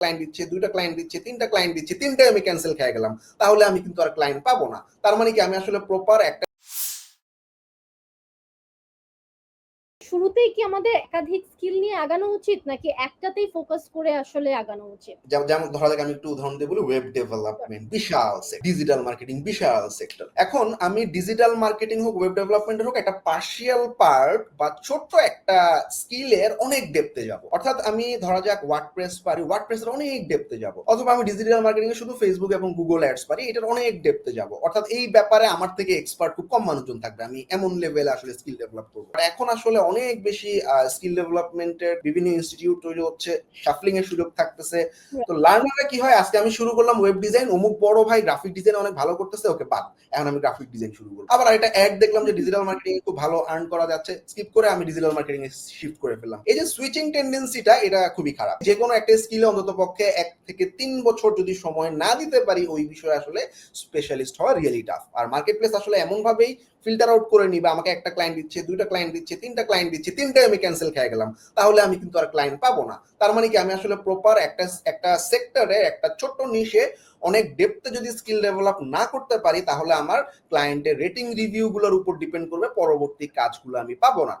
Client দিচ্ছে, দুইটা client দিচ্ছে, তিনটা ক্লায়েন্ট দিচ্ছে তিনটাই আমি ক্যান্সেল খেয়ে গেলাম। তাহলে আমি কিন্তু আর ক্লায়েন্ট পাবো না। তার মানে কি, আমি আসলে প্রপার একটা শুরুতেই কি আমাদের একাধিক স্কিল নিয়ে আগানো উচিত, নাকি একটাতেই ফোকাস করে আসলে আগানো উচিত? যেমন ধরা যাক আমি একটু উদাহরণ দিয়ে বলি ওয়েব ডেভেলপমেন্ট বিশাল ডিজিটাল মার্কেটিং বিশাল সেক্টর এখন আমি ডিজিটাল মার্কেটিং হোক ওয়েব ডেভেলপমেন্টের হোক, একটা পার্শিয়াল পার্ট বা ছোট্ট একটা স্কিলের অনেক ডেপতে যাব। অর্থাৎ আমি ধরা যাক ওয়ার্ডপ্রেস পারি ওয়ার্ডপ্রেসের অনেক ডেপতে যাব। অথবা আমি ডিজিটাল মার্কেটিং এ শুধু ফেসবুক এবং গুগল অ্যাডস পারি, এটার অনেক ডেপতে যাব। অর্থাৎ এই ব্যাপারে আমার থেকে এক্সপার্ট খুব কম মানুষজন থাকবে, আমি এমন লেভেলে আসলে স্কিল ডেভেলপ করব। এখন আসলে অনেক বেশি স্কিল ডেভেলপমেন্টের বিভিন্ন ইনস্টিটিউট তৈরি হচ্ছে শাফলিং এর সুযোগ থাকতেছে। তো লার্নারে কি হয়? আজকে আমি শুরু করলাম ওয়েব ডিজাইন অমুক বড় ভাই গ্রাফিক ডিজাইন অনেক ভালো করতেছে ওকে বাদ। এখন আমি গ্রাফিক ডিজাইন শুরু করব আবার একটা অ্যাড দেখলাম যে ডিজিটাল মার্কেটিং খুব ভালো আর্ন করা যাচ্ছে। স্কিপ করে আমি ডিজিটাল মার্কেটিং এ শিফট করে ফেললাম। এই যে সুইচিং টেন্ডেন্সিটা এটা খুবই খারাপ। যে কোনো একটা স্কিলে অন্তত পক্ষে এক থেকে তিন বছর যদি সময় না দিতে পারি ওই বিষয়ে আসলে স্পেশালিস্ট হওয়া রিয়েলি টাফ আর মার্কেট প্লেস আসলে এমন ভাবেই ফিল্টার আউট করে নিবে, আমাকে একটা ক্লায়েন্ট দিচ্ছে, দুইটা ক্লায়েন্ট দিচ্ছে, তিনটা ক্লায়েন্ট দিচ্ছে, তিনটাই আমি ক্যান্সেল খেয়ে গেলাম। তাহলে আমি কিন্তু আর ক্লায়েন্ট পাবো না। তার মানে কি, আমি আসলে প্রপার একটা একটা সেক্টরে একটা ছোট্ট নিশে অনেক ডেপথে যদি স্কিল ডেভেলপ না করতে পারি, তাহলে আমার ক্লায়েন্টের রেটিং রিভিউগুলোর উপর ডিপেন্ড করবে, পরবর্তী কাজগুলো আমি পাবো না।